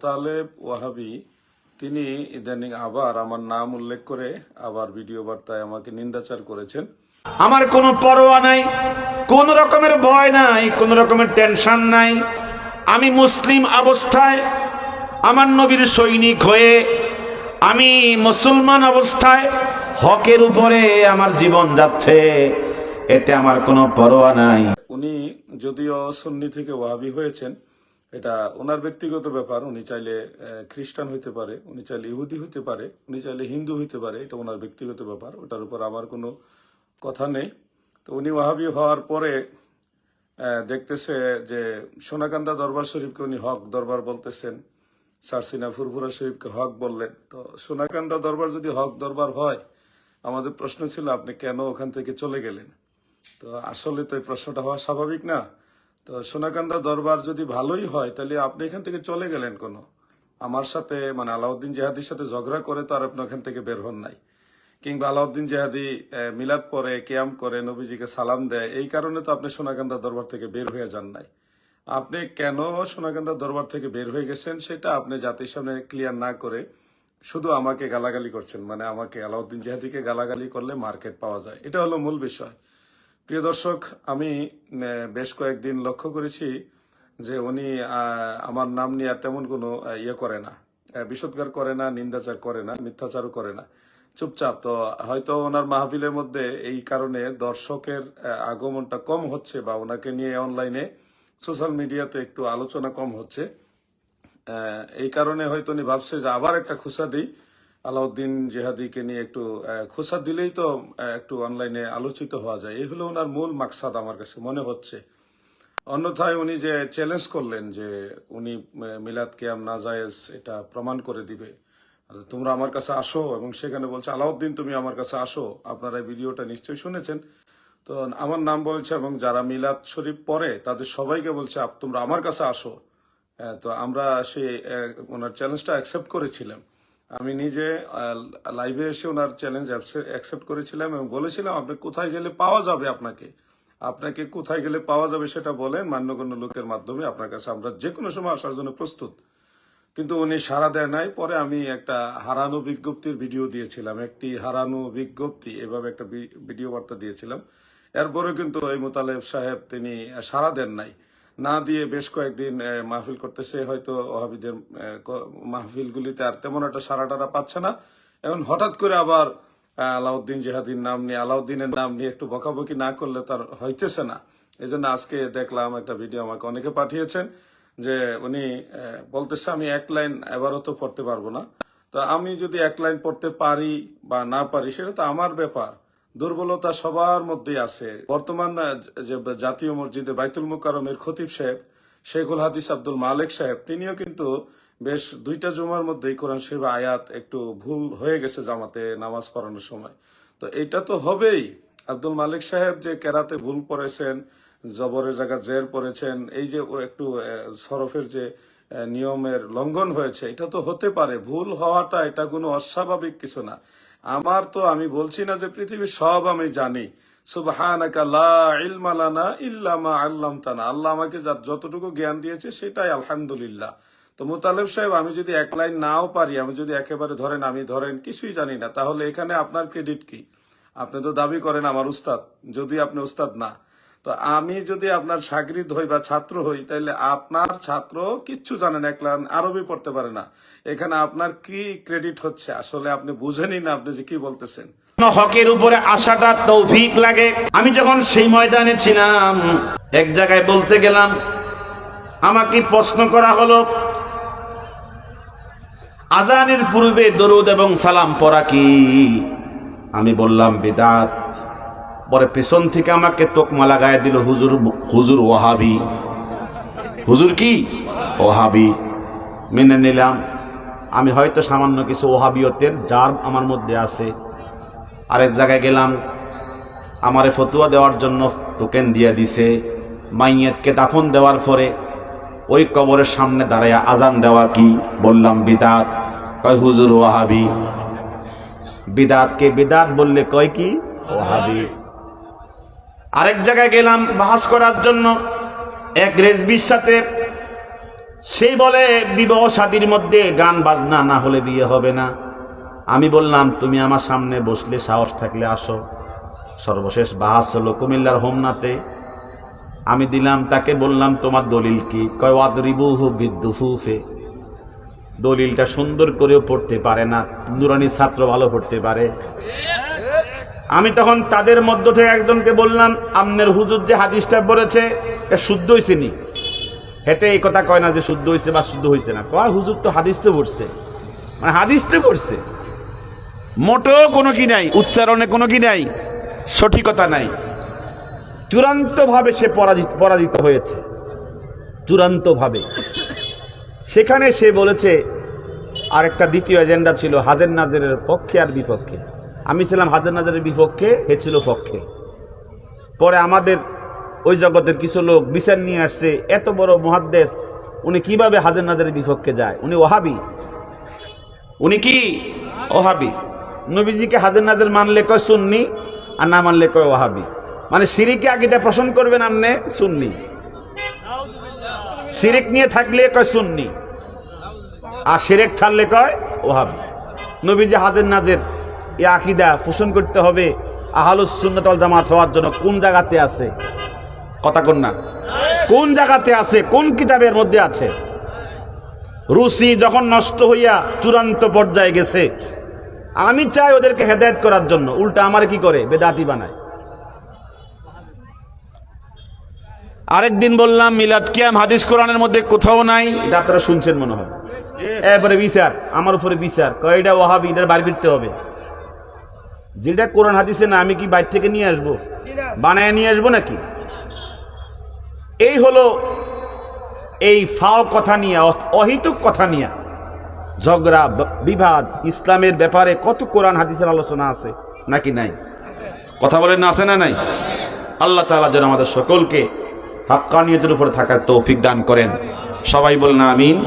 মোতালেব ওয়াহাবি তিনি ইদানিং আবার আমার নাম উল্লেখ করে আবার ভিডিও বার্তায় আমাকে নিন্দাচার করেছেন। আমার কোনো পরোয়া নাই কোন রকমের ভয় নাই কোন রকমের টেনশন নাই। আমি মুসলিম অবস্থায় আমার নবীর সৈনিক হয়ে আমি মুসলমান অবস্থায় হকের উপরে আমার জীবন যাচ্ছে এতে আমার কোনো পরোয়া নাই। উনি যদিও সুন্নি থেকে ওয়াহাবি হয়েছেন এটা ওনার ব্যক্তিগত ব্যাপার, উনি চাইলে খ্রিস্টান হইতে পারে, উনি চাইলে ইহুদি হইতে পারে, উনি চাইলে হিন্দু হইতে পারে, এটা ওনার ব্যক্তিগত ব্যাপার, ওটার উপর আমার কোনো কথা নেই। তো উনি ওয়াহাবি হওয়ার পরে দেখতেছে যে সোনাকান্দা দরবার শরীফকে উনি হক দরবার বলতেছেন সারসিনা ফুরফুরা শরীফকে হক বললেন। তো সোনাকান্দা দরবার যদি হক দরবার হয়, আমাদের প্রশ্ন ছিল আপনি কেন ওখান থেকে চলে গেলেন? তো আসলে তো এই প্রশ্নটা হওয়া স্বাভাবিক না। তো সোনাকান্দা দরবার যদি ভালোই হয়, তাহলে আপনি এখান থেকে চলে গেলেন কোন? আমার সাথে মানে আলাউদ্দিন জেহাদির সাথে ঝগড়া করে তো আর আপনি ওখান থেকে বের হন নাই। কিংবা আলাউদ্দিন জেহাদি মিলাদ পরে কেয়াম করে, নবীজিকে সালাম দেয়, এই কারণে তো আপনি সোনাকান্দা দরবার থেকে বের হয়ে যান নাই। আপনি কেন সোনাকান্দা দরবার থেকে বের হয়ে গেছেন, সেটা আপনি জাতির সামনে ক্লিয়ার না করে শুধু আমাকে গালাগালি করছেন। মানে আমাকে, আলাউদ্দিন জেহাদিকে গালাগালি করলে মার্কেট পাওয়া যায়। এটা হলো মূল বিষয়। প্রিয় দর্শক, আমি বেশ কয়েকদিন লক্ষ্য করেছি যে উনি আমার নাম নিয়ে আর তেমন কোনো ইয়ে করে না। বিষোদ্গার করে না, নিন্দাচার করে না, মিথ্যাচারও করে না। চুপচাপ, তো হয়তো ওনার মাহফিলের মধ্যে এই কারণে দর্শকের আগমনটা কম হচ্ছে বা ওনাকে নিয়ে অনলাইনে সোশ্যাল মিডিয়াতে একটু আলোচনা কম হচ্ছে। এই কারণে হয়তো উনি ভাবছে যে আবার একটা খুসা দিই। আলাউদ্দিন জেহাদিকে নিয়ে একটু খোসা দিলেই তো একটু অনলাইনে আলোচিত হওয়া যায়। এই হলো ওনার মূল মাকসাদ আমার কাছে মনে হচ্ছে। অন্যথায় উনি যে চ্যালেঞ্জ করলেন যে উনি মিলাদ কিয়াম নাজায়েজ এটা প্রমাণ করে দিবে। তোমরা আমার কাছে আসো এবং সেখানে বলছে, আলাউদ্দিন, তুমি আমার কাছে আসো। আপনারা এই ভিডিওটা নিশ্চয়ই শুনেছেন। তো আমার নাম বলেছে এবং যারা মিলাদ শরীফ পড়ে, তাদের সবাইকে বলছে তোমরা আমার কাছে আসো। তো আমরা সেই ওনার চ্যালেঞ্জটা অ্যাকসেপ্ট করেছিলাম। আমি নিজে লাইভে এসে ওনার চ্যালেঞ্জ অ্যাকসেপ্ট করেছিলাম এবং বলেছিলাম, আপনি কোথায় গেলে পাওয়া যাবে আপনাকে? আপনাকে কোথায় গেলে পাওয়া যাবে সেটা বলেন মান্যগণ্য লোকের মাধ্যমে আপনার কাছে আমরা যে কোনো সময় আসার জন্য প্রস্তুত। কিন্তু উনি সাড়া দেয় নাই। পরে আমি একটা হারানো বিজ্ঞপ্তির ভিডিও দিয়েছিলাম। একটি হারানো বিজ্ঞপ্তি, এভাবে একটা ভিডিও বার্তা দিয়েছিলাম। এরপরে কিন্তু এই মোতালেব সাহেব তিনি সাড়া দেন নাই। না দিয়ে বেশ কয়েকদিন মাহফিল করতেছে। হয়তো ওহাবিদের মাহফিলগুলিতে আর তেমন একটা সাড়া টাড়া পাচ্ছে না। এখন হঠাৎ করে আবার আলাউদ্দিন জেহাদির নাম নিয়ে, আলাউদ্দিনের নাম নিয়ে একটু বকাবকি না করলে তার হইতেছে না। এই জন্য আজকে দেখলাম একটা ভিডিও আমাকে অনেকে পাঠিয়েছেন যে উনি বলতেছে, আমি এক লাইন এবারও তো পড়তে পারব না। তো আমি যদি এক লাইন পড়তে পারি বা না পারি, সেটা তো আমার ব্যাপার। দুর্বলতা সবার মধ্যেই আছে। বর্তমান যে জাতীয় মসজিদে বাইতুল মুকারমের খতিব সাহেব শেখুল হাদিস আব্দুল মালিক সাহেব, তিনিও কিন্তু বেশ দুইটা জুমার মধ্যেই কোরআন শরীফ আয়াত একটু ভুল হয়ে গেছে জামাতে নামাজ পড়ানোর সময়। তো এটা তো হবেই। আব্দুল মালিক সাহেব যে কেরাতে ভুল পড়েছেন, জবরের জায়গা জের পড়েছেন, এই যে একটু সরফের যে নিয়মের লঙ্ঘন হয়েছে, এটা তো হতে পারে। ভুল হওয়াটা, এটা কোনো অস্বাভাবিক কিছু না। আমার তো আমি বলছি না যে পৃথিবীর সব আমি জানি। আল্লাহ আমাকে যতটুকু জ্ঞান দিয়েছে সেটাই আলহামদুলিল্লাহ। তো সাহেব, আমি যদি এক লাইন নাও পারি, আমি যদি একেবারে ধরেন, আমি ধরেন, কিছুই জানি না। তাহলে এখানে আপনার ক্রেডিট কি? আপনি তো দাবি করেন আমার উস্তাদ, যদি আপনি উস্তাদ না। তো আমি যদি আপনার সাগরিদ হই বা ছাত্র হই তাহলে আপনার ছাত্র কিচ্ছু জানেন এক লাইন আরবি পড়তে পারে না। এখানে আপনার কি ক্রেডিট হচ্ছে? আসলে আপনি বুঝেনই না আপনি যে কি বলতেছেন। হকের উপরে আসাটা তৌফিক লাগে। আমি যখন সেই ময়দানে ছিলাম, এক জায়গায় বলতে গেলাম, আমাকে প্রশ্ন করা হলো, আজানের পূর্বে দরুদ এবং সালাম পড়া কি? আমি বললাম, বিদাত। পরে পেছন থেকে আমাকে তোকমা লাগায় দিল, হুজুর হুজুর ওহাবি হুজুর কি? ওহাবি মেনে নিলাম। আমি হয়তো সামান্য কিছু ওহাবিয়তের যার আমার মধ্যে আছে। আরেক জায়গায় গেলাম। আমারে ফতুয়া দেওয়ার জন্য টোকেন দিয়ে দিছে। মাইয়েতকে দাফন দেওয়ার পরে ওই কবরের সামনে দাঁড়াইয়া আজান দেওয়া কি? বললাম, বিদাত। কয়, হুজুর ওয়াহাবি। বিদাতকে বিদাত বললে কয় কি? ওয়াহাবি। আরেক জায়গায় গেলাম বাহাস করার জন্য। এক রেজবির সাথে। সেই বলে, বিবাহ শাদীর মধ্যে গান বাজনা না হলে বিয়ে হবে না। আমি বললাম, তুমি আমার সামনে বসলে সাহস থাকলে আসো। সর্বশেষ বাহাস হলো কুমিল্লার হোমনাতে। আমি দিলাম, তাকে বললাম, তোমার দলিল কি? কয়, ওয়াদরিবুহু বিদ্যুফুফে দলিলটা সুন্দর করেও পড়তে পারে না। নুরানি ছাত্র ভালো পড়তে পারে। আমি তখন তাদের মধ্য থেকে একজনকে বললাম, আমনের হুজুর যে হাদিসটা এটা শুদ্ধ হয়েছে নি? হেঁটে এই কথা কয় না যে শুদ্ধ হয়েছে বা শুদ্ধ হয়েছে না। কয়, হুজুর তো হাদিস তো পড়ছে। মানে হাদিস তো পড়ছে। মোটেও কোনো কি নাই, উচ্চারণে কোনো কি নাই, সঠিকতা নাই। চূড়ান্তভাবে সে পরাজিত পরাজিত হয়েছে। চূড়ান্তভাবে। সেখানে সে বলেছে আর একটা দ্বিতীয় এজেন্ডা ছিল হাজের নাজেরের পক্ষে আর বিপক্ষে। আমি ছিলাম হাজের নাজেরের বিপক্ষে, হে ছিল পক্ষে। পরে আমাদের ওই জগতের কিছু লোক বিচার নিয়ে আসছে, এত বড় মহাদ্দেশ, উনি কীভাবে হাজার নাজারের বিপক্ষে যায়? উনি ওহাবি। উনি কি? ওহাবি। নবীজিকে হাজার নাজার মানলে কয় সুন্নি, আর না মানলে কয় ওহাবি। মানে সিরিকে আগিদা পোষণ করবেন আমনে সুন্নি। শিরিক নিয়ে থাকলে কয় সুন্নি, আর শিরেক ছাড়লে কয় ওহাবি। নবীজি হাজার নাজের এই আকিদা পোষণ করতে হবে আহালুস সুন্নতল জামাত হওয়ার জন্য কোন জায়গাতে আছে? কথা কোন না। কোন জায়গাতে আছে? কোন কিতাবের মধ্যে আছে? রুসি যখন নষ্ট হইয়া চূড়ান্ত পর্যায়ে গেছে আমি চাই ওদেরকে হেদায়েত করার জন্য। উল্টা আমার কি করে? বেদাতি বানায়। আরেকদিন বললাম মিলাদ কিয়াম হাদিস কোরআনের মধ্যে কোথাও নাই। এটা আপনারা শুনছেন মনে হয়। এরপরে বিচার। আমার উপরে বিচার। কয়টা ওহাবি এটার বাড়ি ফিরতে হবে। যেটা কোরআন হাদিসে না আমি কি বাইর থেকে নিয়ে আসব? বানায় নিয়ে আসব নাকি? এই হলো এই ফাও কথা নিয়ে অহিতুক কথা নিয়ে ঝগড়া বিবাদ ইসলামের ব্যাপারে কত কোরআন হাদিসের আলোচনা আছে নাকি নাই? কথা বলেন না আছে না নাই? আল্লাহ তাআলা যেন আমাদের সকলকে হাক্কানিয়তের উপরে থাকার তৌফিক দান করেন। সবাই বলেন আমিন।